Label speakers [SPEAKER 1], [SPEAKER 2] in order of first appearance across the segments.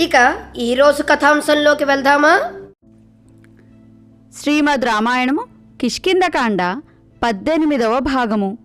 [SPEAKER 1] ఇక ఈరోజు కథాంశంలోకి వెళ్దామా?
[SPEAKER 2] శ్రీమద్ రామాయణము కిష్కిందకాండ పద్దెనిమిదవ భాగము.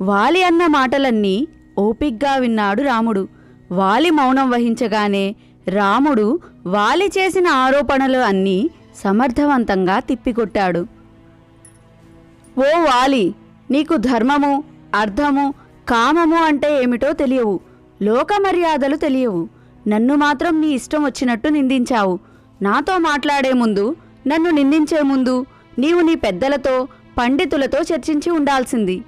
[SPEAKER 2] వాలి అన్న మాటలన్నీ ఓపిగ్గా విన్నాడు రాముడు. వాలి మౌనం వహించగానే రాముడు వాలి చేసిన ఆరోపణలు అన్నీ సమర్థవంతంగా తిప్పికొట్టాడు. ఓ వాలి నీకు ధర్మము అర్థము కామము అంటే ఏమిటో తెలియవు. లోక మర్యాదలు తెలియవు. నన్ను మాత్రం నీ ఇష్టం వచ్చినట్టు నిందించావు. నాతో మాట్లాడే ముందు నన్ను నిందించే ముందు నీవు నీ పెద్దలతో పండితులతో చర్చించి ఉండాల్సింది.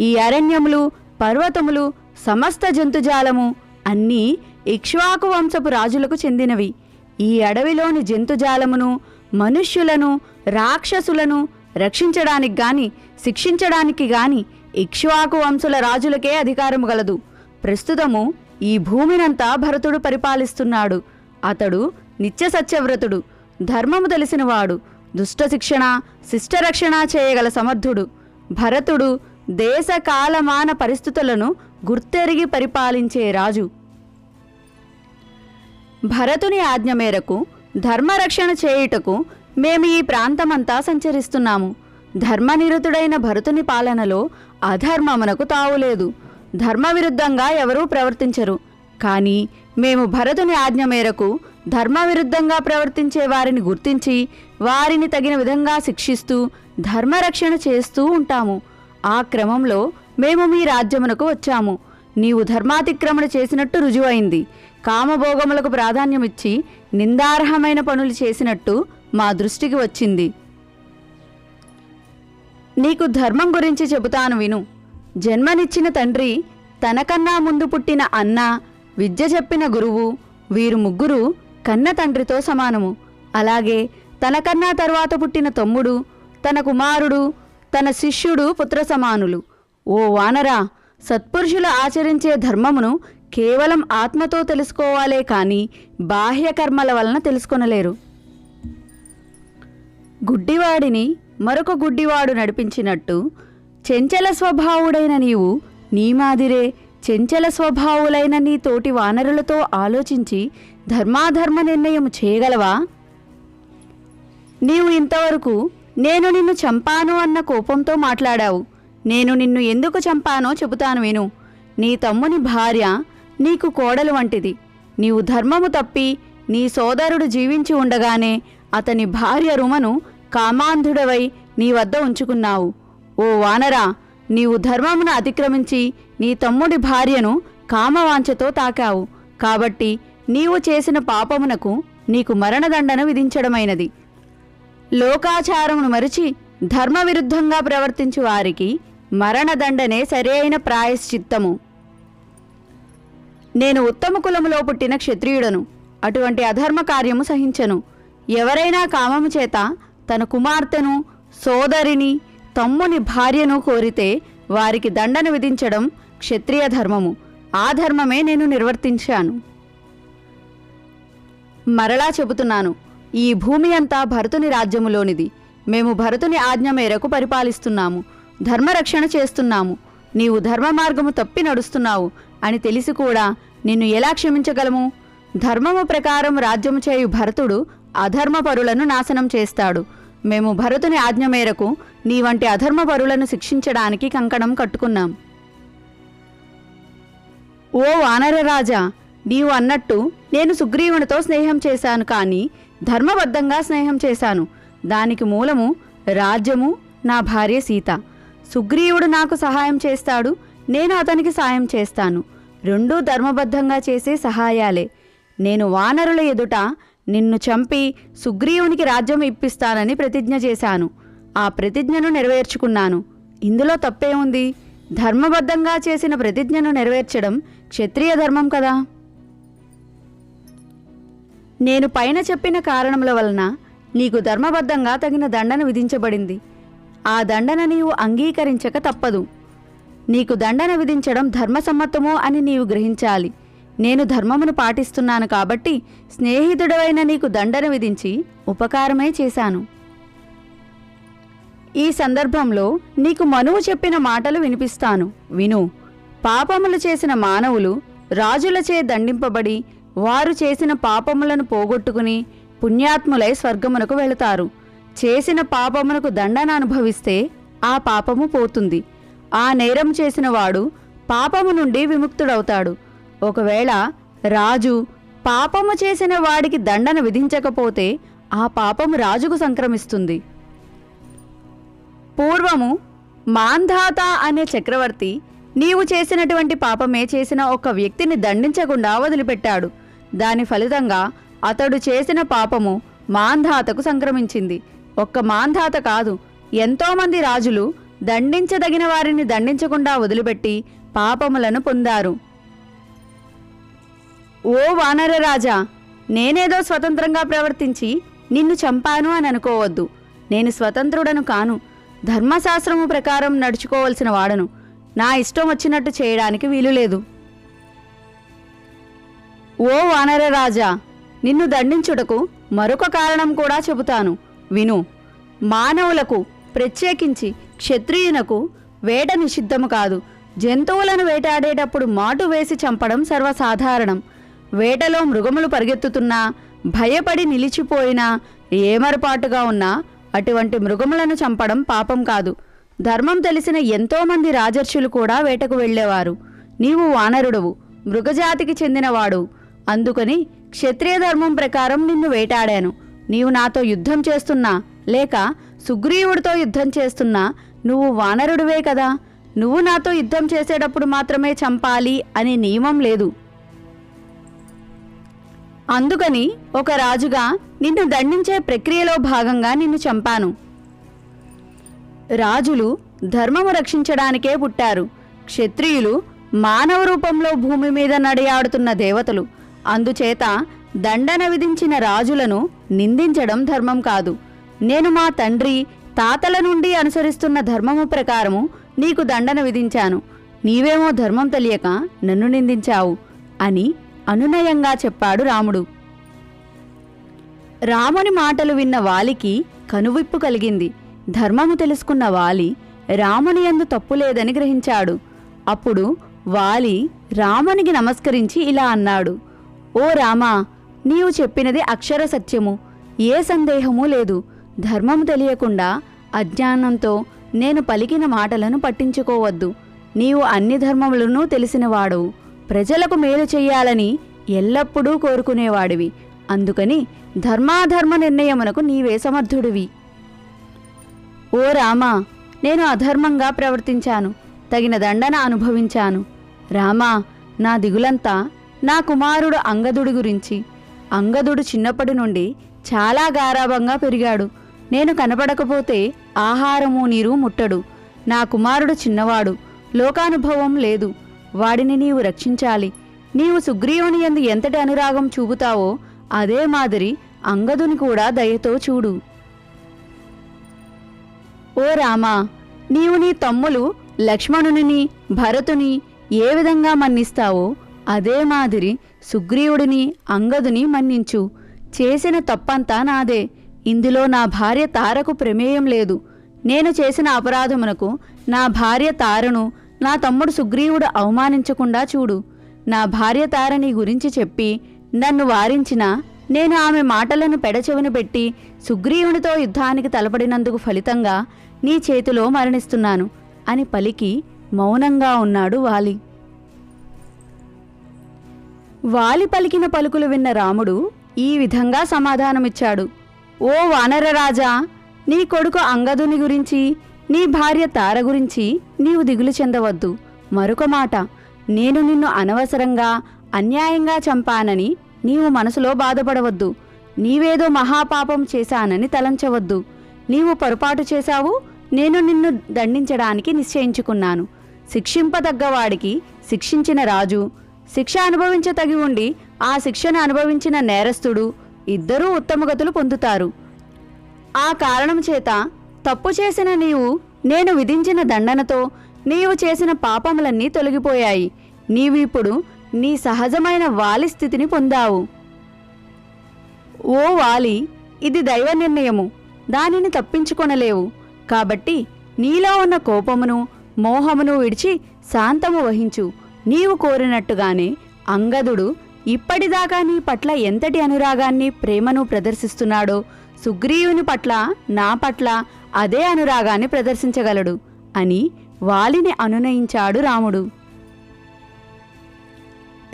[SPEAKER 2] ఈ అరణ్యములు పర్వతములు సమస్త జంతుజాలము అన్నీ ఇక్ష్వాకు వంశపు రాజులకు చెందినవి. ఈ అడవిలోని జంతుజాలమును మనుష్యులను రాక్షసులను రక్షించడానికి గాని శిక్షించడానికి గాని ఇక్ష్వాకు వంశుల రాజులకే అధికారము గలదు. ప్రస్తుతము ఈ భూమినంతా భరతుడు పరిపాలిస్తున్నాడు. అతడు నిత్య సత్యవ్రతుడు ధర్మము తెలిసినవాడు దుష్ట శిక్షణ శిష్టరక్షణ చేయగల సమర్థుడు. భరతుడు దేశ కాలమాన పరిస్థితులను గుర్తెరిగి పరిపాలించే రాజు. భరతుని ఆజ్ఞ మేరకు ధర్మరక్షణ చేయుటకు మేము ఈ ప్రాంతమంతా సంచరిస్తున్నాము. ధర్మనిరతుడైన భరతుని పాలనలో అధర్మమునకు తావులేదు. ధర్మ విరుద్ధంగా ఎవరూ ప్రవర్తించరు. కానీ మేము భరతుని ఆజ్ఞ మేరకు ధర్మ విరుద్ధంగా ప్రవర్తించే వారిని గుర్తించి వారిని తగిన విధంగా శిక్షిస్తూ ధర్మరక్షణ చేస్తూ ఉంటాము. ఆ క్రమంలో మేము మీ రాజ్యమునకు వచ్చాము. నీవు ధర్మాతిక్రమణ చేసినట్టు రుజువైంది. కామభోగములకు ప్రాధాన్యమిచ్చి నిందార్హమైన పనులు చేసినట్టు మా దృష్టికి వచ్చింది. నీకు ధర్మం గురించి చెబుతాను విను. జన్మనిచ్చిన తండ్రి తనకన్నా ముందు పుట్టిన అన్న విద్య చెప్పిన గురువు వీరు ముగ్గురు కన్న తండ్రితో సమానము. అలాగే తనకన్నా తరువాత పుట్టిన తమ్ముడు తన కుమారుడు తన శిష్యుడు పుత్ర సమానులు. ఓ వానరా సత్పురుషులు ఆచరించే ధర్మమును కేవలం ఆత్మతో తెలుసుకోవాలే కానీ బాహ్య కర్మల వలన తెలుసుకొనలేరు. గుడ్డివాడిని మరొక గుడ్డివాడు నడిపించినట్టు చెంచల స్వభావుడైన నీవు నీ మాదిరే చెంచల స్వభావులైన నీ తోటి వానరులతో ఆలోచించి ధర్మాధర్మ నిర్ణయం చేయగలవా? నీవు ఇంతవరకు నేను నిన్ను చంపాను అన్న కోపంతో మాట్లాడావు. నేను నిన్ను ఎందుకు చంపానో చెబుతాను విను. నీ తమ్ముని భార్య నీకు కోడలు వంటిది. నీవు ధర్మము తప్పి నీ సోదరుడు జీవించి ఉండగానే అతని భార్య రుమను కామాంధుడవై నీ వద్ద ఉంచుకున్నావు. ఓ వానరా నీవు ధర్మమును అతిక్రమించి నీ తమ్ముడి భార్యను కామవాంఛతో తాకావు. కాబట్టి నీవు చేసిన పాపమునకు నీకు మరణదండన విధించడమైనది. లోకాచారమును మరిచి ధర్మ విరుద్ధంగా ప్రవర్తించు వారికి మరణదండనే సరైన ప్రాయశ్చిత్తము. నేను ఉత్తమ కులములో పుట్టిన క్షత్రియుడను అటువంటి అధర్మ కార్యము సహించను. ఎవరైనా కామము చేత తన కుమార్తెను సోదరిని తమ్ముని భార్యను కోరితే వారికి దండన విధించడం క్షత్రియ ధర్మము. ఆ ధర్మమే నేను నిర్వర్తించాను. మరలా చెబుతున్నాను ఈ భూమి అంతా భరతుని రాజ్యములోనిది. మేము భరతుని ఆజ్ఞ మేరకు పరిపాలిస్తున్నాము ధర్మరక్షణ చేస్తున్నాము. నీవు ధర్మ మార్గము తప్పి నడుస్తున్నావు అని తెలిసి కూడా నిన్ను ఎలా క్షమించగలము? ధర్మము ప్రకారం రాజ్యము చేయు భరతుడు అధర్మపరులను నాశనం చేస్తాడు. మేము భరతుని ఆజ్ఞ మేరకు నీ వంటి అధర్మపరులను శిక్షించడానికి కంకణం కట్టుకున్నాం. ఓ వానరరాజా నీవు అన్నట్టు నేను సుగ్రీవునితో స్నేహం చేశాను కానీ ధర్మబద్ధంగా స్నేహం చేశాను. దానికి మూలము రాజ్యము నా భార్య సీత. సుగ్రీవుడు నాకు సహాయం చేస్తాడు నేను అతనికి సాయం చేస్తాను. రెండూ ధర్మబద్ధంగా చేసే సహాయాలే. నేను వానరుల ఎదుట నిన్ను చంపి సుగ్రీవునికి రాజ్యం ఇప్పిస్తానని ప్రతిజ్ఞ చేశాను. ఆ ప్రతిజ్ఞను నెరవేర్చుకున్నాను. ఇందులో తప్పే ఉంది. ధర్మబద్ధంగా చేసిన ప్రతిజ్ఞను నెరవేర్చడం క్షత్రియ ధర్మం కదా. నేను పైన చెప్పిన కారణముల వలన నీకు ధర్మబద్ధంగా తగిన దండన విధించబడింది. ఆ దండన నీవు అంగీకరించక తప్పదు. నీకు దండన విధించడం ధర్మసమ్మతమో అని నీవు గ్రహించాలి. నేను ధర్మమును పాటిస్తున్నాను కాబట్టి స్నేహితుడవైన నీకు దండన విధించి ఉపకారమే చేశాను. ఈ సందర్భంలో నీకు మనువు చెప్పిన మాటలు వినిపిస్తాను. విను పాపములు చేసిన మానవులు రాజులచే దండింపబడి వారు చేసిన పాపములను పోగొట్టుకుని పుణ్యాత్ములై స్వర్గమునకు వెళతారు. చేసిన పాపమునకు దండన అనుభవిస్తే ఆ పాపము పోతుంది. ఆ నేరం చేసిన వాడు పాపము నుండి విముక్తుడవుతాడు. ఒకవేళ రాజు పాపము చేసిన వాడికి దండన విధించకపోతే ఆ పాపము రాజుకు సంక్రమిస్తుంది. పూర్వము మాంధాత అనే చక్రవర్తి నీవు చేసినటువంటి పాపమే చేసిన ఒక వ్యక్తిని దండించకుండా వదిలిపెట్టాడు. దాని ఫలితంగా అతడు చేసిన పాపము మాంధాతకు సంక్రమించింది. ఒక్క మాంధాత కాదు ఎంతోమంది రాజులు దండించదగిన వారిని దండించకుండా వదిలిపెట్టి పాపములను పొందారు. ఓ వానరరాజా నేనేదో స్వతంత్రంగా ప్రవర్తించి నిన్ను చంపాను అని అనుకోవద్దు. నేను స్వతంత్రుడను కాను. ధర్మశాస్త్రము ప్రకారం నడుచుకోవలసిన వాడను. నా ఇష్టం వచ్చినట్టు చేయడానికి వీలు లేదు. ఓ వానరరాజా నిన్ను దండించుటకు మరొక కారణం కూడా చెబుతాను. విను మానవులకు ప్రత్యేకించి క్షత్రియునకు వేట నిషిద్ధము కాదు. జంతువులను వేటాడేటప్పుడు మాటు వేసి చంపడం సర్వసాధారణం. వేటలో మృగములు పరిగెత్తుతున్నా భయపడి నిలిచిపోయినా ఏమరపాటుగా ఉన్నా అటువంటి మృగములను చంపడం పాపం కాదు. ధర్మం తెలిసిన ఎంతోమంది రాజర్షులు కూడా వేటకు వెళ్ళేవారు. నీవు వానరుడవు మృగజాతికి చెందినవాడు. అందుకని క్షత్రియ ధర్మం ప్రకారం నిన్ను వేటాడాను. నీవు నాతో యుద్ధం చేస్తున్నా లేక సుగ్రీవుడితో యుద్ధం చేస్తున్నా నువ్వు వానరుడివే కదా. నువ్వు నాతో యుద్ధం చేసేటప్పుడు మాత్రమే చంపాలి అనే నియమం లేదు. అందుకని ఒక రాజుగా నిన్ను దండించే ప్రక్రియలో భాగంగా నిన్ను చంపాను. రాజులు ధర్మము రక్షించడానికే పుట్టారు. క్షత్రియులు మానవ రూపంలో భూమి మీద నడియాడుతున్న దేవతలు. అందుచేత దండన విధించిన రాజులను నిందించడం ధర్మం కాదు. నేను మా తండ్రి తాతల నుండి అనుసరిస్తున్న ధర్మము ప్రకారము నీకు దండన విధించాను. నీవేమో ధర్మం తెలియక నన్ను నిందించావు అని అనునయంగా చెప్పాడు రాముడు. రాముని మాటలు విన్న వాలికి కనువిప్పు కలిగింది. ధర్మము తెలుసుకున్న వాలి రాముని యందు తప్పు లేదని గ్రహించాడు. అప్పుడు వాలి రామునికి నమస్కరించి ఇలా అన్నాడు. ఓ రామా నీవు చెప్పినది అక్షర సత్యము. ఏ సందేహము లేదు. ధర్మము తెలియకుండా అజ్ఞానంతో నేను పలికిన మాటలను పట్టించుకోవద్దు. నీవు అన్ని ధర్మములను తెలిసినవాడు ప్రజలకు మేలు చెయ్యాలని ఎల్లప్పుడూ కోరుకునేవాడివి. అందుకని ధర్మాధర్మ నిర్ణయమునకు నీవే సమర్థుడివి. ఓ రామా నేను అధర్మంగా ప్రవర్తించాను తగిన దండన అనుభవించాను. రామా నా దిగులంతా నా కుమారుడు అంగదుడి గురించి. అంగదుడు చిన్నప్పటి నుండి చాలా గారాభంగా పెరిగాడు. నేను కనపడకపోతే ఆహారము నీరు ముట్టడు. నా కుమారుడు చిన్నవాడు లోకానుభవం లేదు. వాడిని నీవు రక్షించాలి. నీవు సుగ్రీవుని యందు ఎంతటి అనురాగం చూపుతావో అదే మాదిరి అంగదుని కూడా దయతో చూడు. ఓ రామా నీవు నీ తమ్ములు లక్ష్మణుని భరతుని ఏ విధంగా మన్నిస్తావో అదే మాదిరి సుగ్రీవుడిని అంగదుని మన్నించు. చేసిన తప్పంతా నాదే. ఇందులో నా భార్య తారకు ప్రమేయం లేదు. నేను చేసిన అపరాధమునకు నా భార్య తారను. నా తమ్ముడు సుగ్రీవుడు అవమానించకుండా చూడు. నా భార్య తారని గురించి చెప్పి నన్ను వారించినా నేను ఆమె మాటలను పెడచెవిన పెట్టి సుగ్రీవునితో యుద్ధానికి తలపడినందుకు ఫలితంగా నీ చేతిలో మరణిస్తున్నాను అని పలికి మౌనంగా ఉన్నాడు వాలి. వాలి పలికిన పలుకులు విన్న రాముడు ఈ విధంగా సమాధానమిచ్చాడు. ఓ వానరరాజా నీ కొడుకు అంగదుని గురించి నీ భార్య తార గురించి నీవు దిగులు చెందవద్దు. మరొక మాట నేను నిన్ను అనవసరంగా అన్యాయంగా చంపానని నీవు మనసులో బాధపడవద్దు. నీవేదో మహాపాపం చేశానని తలంచవద్దు. నీవు పొరపాటు చేశావు నేను నిన్ను దండించడానికి నిశ్చయించుకున్నాను. శిక్షింపదగ్గవాడికి శిక్షించిన రాజు శిక్ష అనుభవించతగి ఉండి ఆ శిక్షను అనుభవించిన నేరస్తుడు ఇద్దరూ ఉత్తమగతులు పొందుతారు. ఆ కారణం చేత తప్పు చేసిన నీవు నేను విధించిన దండనతో నీవు చేసిన పాపములన్నీ తొలగిపోయాయి. నీవిప్పుడు నీ సహజమైన వాలి స్థితిని పొందావు. ఓ వాలి ఇది దైవ నిర్ణయము. దానిని తప్పించుకొనలేవు. కాబట్టి నీలో ఉన్న కోపమును మోహమును విడిచి శాంతము వహించు. నీవు కోరినట్టుగానే అంగదుడు ఇప్పటిదాకా నీ పట్ల ఎంతటి అనురాగాన్ని ప్రేమను ప్రదర్శిస్తున్నాడో సుగ్రీవుని పట్ల నా పట్ల అదే అనురాగాన్ని ప్రదర్శించగలడు అని వాలిని అనునయించాడు రాముడు.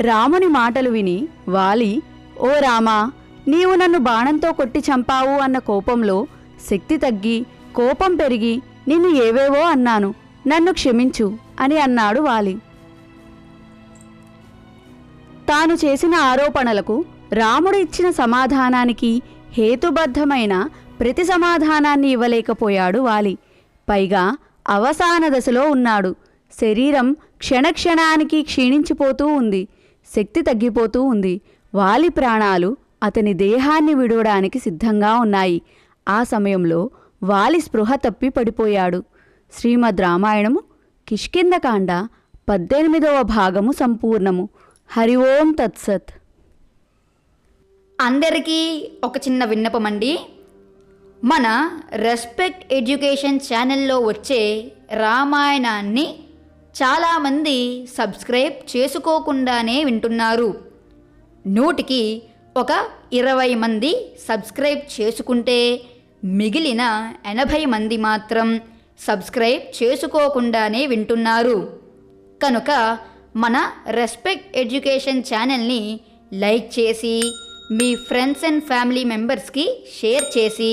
[SPEAKER 2] రాముని మాటలు విని వాలి ఓ రామా నీవు నన్ను బాణంతో కొట్టి చంపావు అన్న కోపంలో శక్తి తగ్గి కోపం పెరిగి నిన్ను ఏవేవో అన్నాను నన్ను క్షమించు అని అన్నాడు వాలి. తాను చేసిన ఆరోపణలకు రాముడు ఇచ్చిన సమాధానానికి హేతుబద్ధమైన ప్రతి సమాధానాన్ని ఇవ్వలేకపోయాడు వాలి. పైగా అవసాన దశలో ఉన్నాడు. శరీరం క్షణక్షణానికి క్షీణించిపోతూ ఉంది. శక్తి తగ్గిపోతూ ఉంది. వాలి ప్రాణాలు అతని దేహాన్ని విడవడానికి సిద్ధంగా ఉన్నాయి. ఆ సమయంలో వాలి స్పృహ తప్పి పడిపోయాడు. శ్రీమద్ రామాయణము కిష్కిందకాండ పద్దెనిమిదవ భాగము సంపూర్ణము. హరి ఓం తత్సత్.
[SPEAKER 3] అందరికీ ఒక చిన్న విన్నపమండి. అండి మన రెస్పెక్ట్ ఎడ్యుకేషన్ ఛానల్లో వచ్చే రామాయణాన్ని చాలామంది సబ్స్క్రైబ్ చేసుకోకుండానే వింటున్నారు. నూటికి ఒక ఇరవై మంది సబ్స్క్రైబ్ చేసుకుంటే మిగిలిన ఎనభై మంది మాత్రం సబ్స్క్రైబ్ చేసుకోకుండానే వింటున్నారు. కనుక మన రెస్పెక్ట్ ఎడ్యుకేషన్ ఛానల్ని లైక్ చేసి మీ ఫ్రెండ్స్ అండ్ ఫ్యామిలీ మెంబర్స్కి షేర్ చేసి